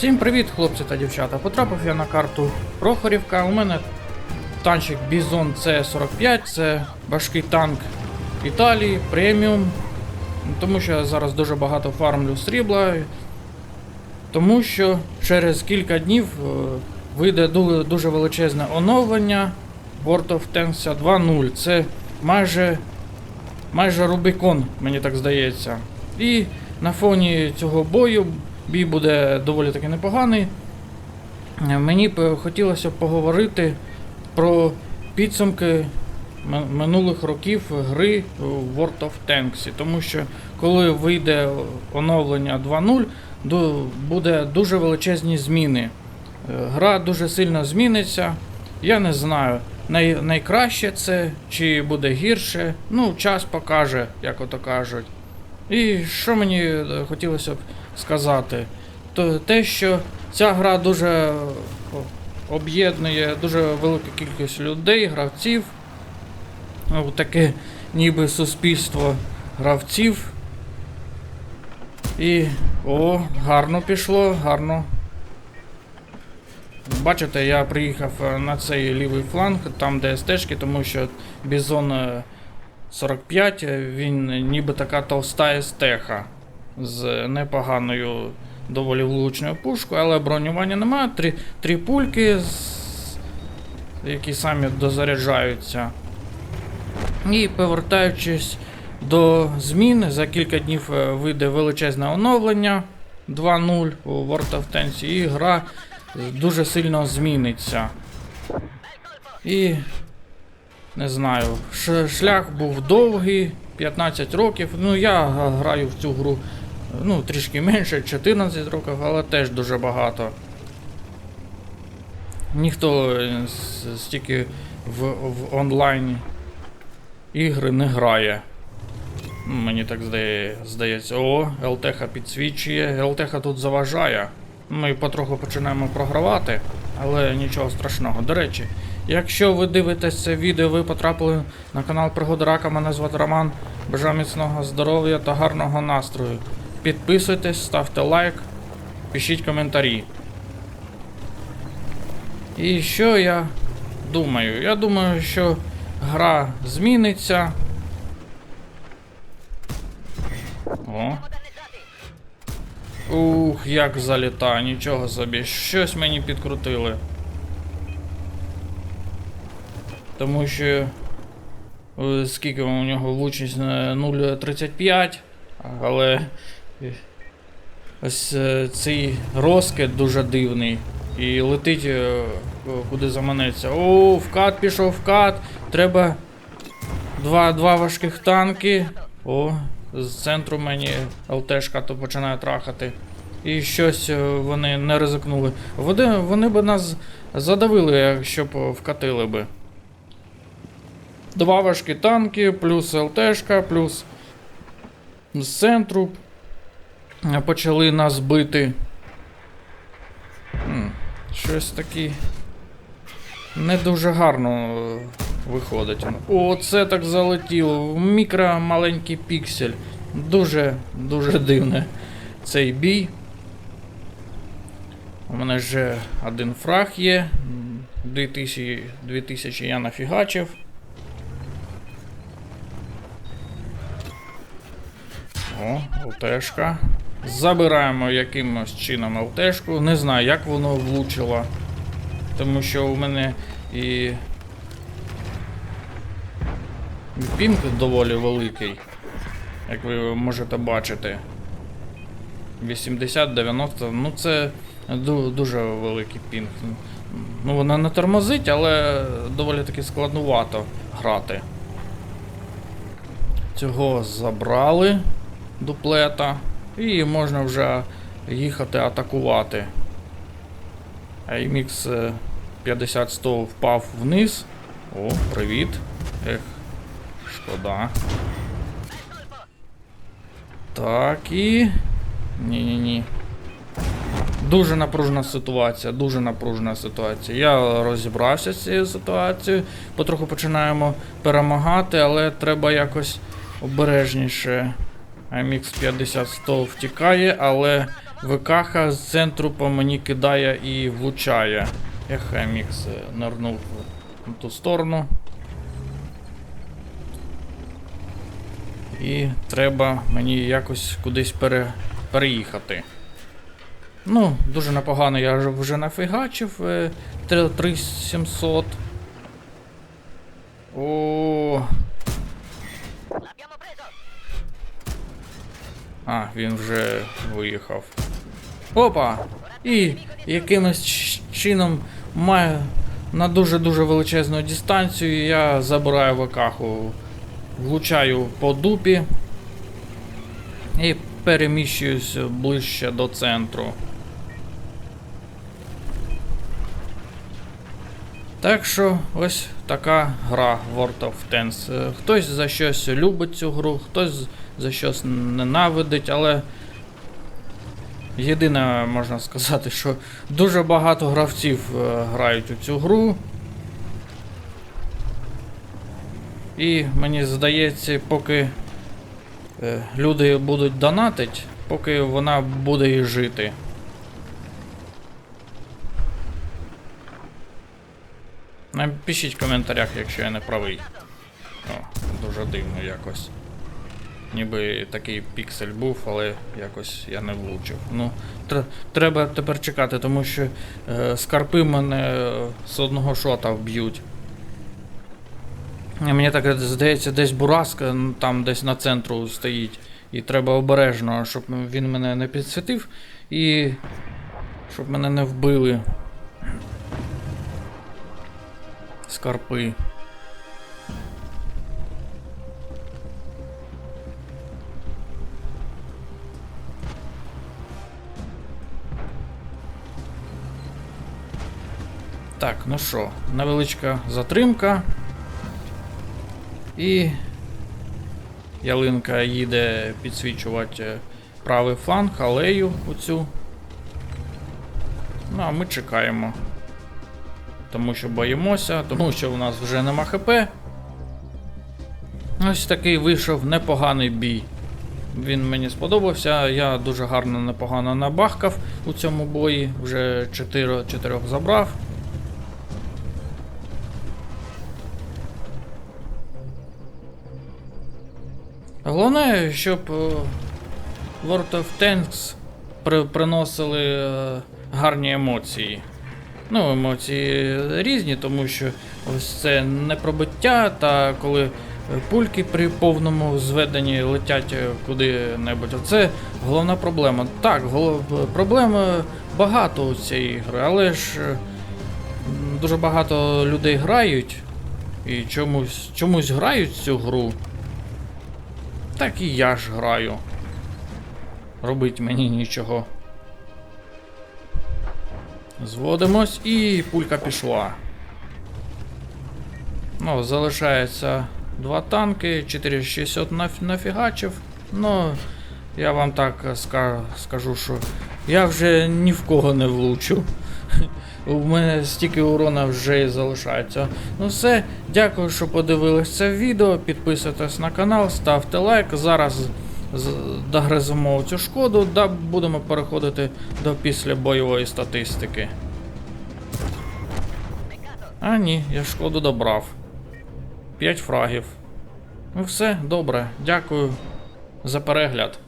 Всім привіт, хлопці та дівчата. Потрапив я на карту Прохорівка. У мене танчик Бізон С45, це важкий танк Італії, преміум. Тому що я зараз дуже багато фармлю срібла. Тому що через кілька днів е, вийде дуже величезне оновлення World of Tanks 2.0. Це майже, майже Рубікон, мені так здається. І на фоні цього бою бій буде доволі таки непоганий. Е, Мені б хотілося поговорити про підсумки минулих років гри у World of Tanks. Тому що коли вийде оновлення 2.0, ду- буде дуже величезні зміни. Е, Гра дуже сильно зміниться. Я не знаю, най- найкраще це чи буде гірше. Ну, час покаже, як ото кажуть. І що мені е, хотілося б сказати, те, що ця гра дуже об'єднує дуже велику кількість людей, гравців. Ну, таке ніби суспільство гравців. І о, гарно пішло, гарно. Бачите, я приїхав е, на цей лівий фланг, там де стежки, тому що бізон е, 45, е, він ніби така товста естеха з непоганою доволі влучною пушкою, але бронювання немає. Три, три пульки, які самі дозаряджаються. І повертаючись до змін, за кілька днів е, вийде величезне оновлення 2.0 у World of Tanks, і гра дуже сильно зміниться. І не знаю, шлях був довгий, 15 років. Ну, я граю в цю гру ну, трішки менше, 14 років, але теж дуже багато. Ніхто е, стільки в, в онлайн ігри не грає. Ну, Мені так здає, здається. О, ЛТХ підсвічує, ЛТХ тут заважає. Ми потроху починаємо програвати, але нічого страшного. До речі, якщо ви дивитесь це відео, ви потрапили на канал Пригоди Рака, мене звати Роман. Бажаю міцного здоров'я та гарного настрою. Підписуйтесь, ставте лайк, пишіть коментарі. І що я думаю? Я думаю, що гра зміниться. О. Ух, як залітає, нічого собі. Щось мені підкрутили. Тому що. е, Скільки у нього влучність е, 0,35, але е, ось е, цей розкид дуже дивний. І летить е, куди заманеться. О, вкат пішов вкат. Треба два, два важких танки. О, з центру мені ЛТшка то починає трахати. І щось е, вони не ризикнули. Вони, вони б нас задавили, якщо б вкатили би. Два важкі танки, плюс ЛТшка, плюс з центру е, почали нас бити. Щось таке не дуже гарно е, виходить. О, це так залетіло. Мікро маленький піксель. Дуже, дуже дивне цей бій. У мене вже один фраг є. 2000, 2000 я нафігачив. О, ЛТшка. Забираємо якимось чином ЛТшку. Не знаю, як воно влучило. Тому що у мене і. Пінг доволі великий. Як ви можете бачити. 80-90, ну це дуже великий пінг. Ну, вона не тормозить, але доволі таки складнувато грати. Цього забрали дуплета. І можна вже їхати атакувати. AMX 50-100 впав вниз. О, привіт. Ех, шкода. Так і. Ні-ні-ні. Дуже напружена ситуація, дуже напружена ситуація. Я розібрався з цією ситуацією. Потроху починаємо перемагати, але треба якось обережніше. MX 50-100 втікає, але ВКХ з центру по мені кидає і влучає. Ех, Мікс нирнув в ту сторону. І треба мені якось кудись пере, переїхати. Ну, дуже непогано я вже- нафігачив. е, 3700. О. А, він вже виїхав. Опа! І якимось чином маю на дуже-дуже величезну дистанцію я забираю вакаху, влучаю по дупі і переміщуюсь ближче до центру. Так що ось така гра World of Tanks. Е, Хтось за щось любить цю гру, хтось за щось ненавидить, але єдине можна сказати, що дуже багато гравців е, грають у цю гру. І мені здається, поки е, люди будуть донатить, поки вона буде і жити. Напишіть в коментарях, якщо я не правий. О, дуже дивно якось. Ніби такий піксель був, але якось я не влучив. Ну, тр- треба тепер чекати, тому що е, скарпи мене е, з одного шота вб'ють. Мені так здається, десь бураска ну, там десь на центру стоїть. І треба обережно, щоб він мене не підсвітив і щоб мене не вбили. Скарпи. Так, ну що, невеличка затримка. І ялинка їде підсвічувати правий фланг, алею оцю. Ну, а ми чекаємо. Тому що боїмося, тому що у нас вже нема ХП. Ось такий вийшов непоганий бій. Він мені сподобався. Я дуже гарно непогано набахкав у цьому бої. Вже 4, 4 забрав. Головне, щоб е, World of Tanks приносили е, гарні емоції. Ну, емоції різні, тому що ось це не пробиття, та коли е, пульки при повному зведенні летять е, куди-небудь. Оце головна проблема. Так, голов... проблем е, багато у цієї гри, але ж дуже багато людей грають і чомусь, чомусь грають цю гру. Так і я ж граю. Робить мені нічого. Зводимось і пулька пішла. Ну, залишається два танки, 4600 наф- нафігачив. Ну, я вам так ска- скажу, що я вже ні в кого не влучу. У мене стільки урона вже і залишається. Ну все, дякую, що подивились це відео. Підписуйтесь на канал, ставте лайк. Зараз догриземо цю шкоду, да будемо переходити до післябойової статистики. А ні, я шкоду добрав. 5 фрагів. Ну все, добре, дякую за перегляд.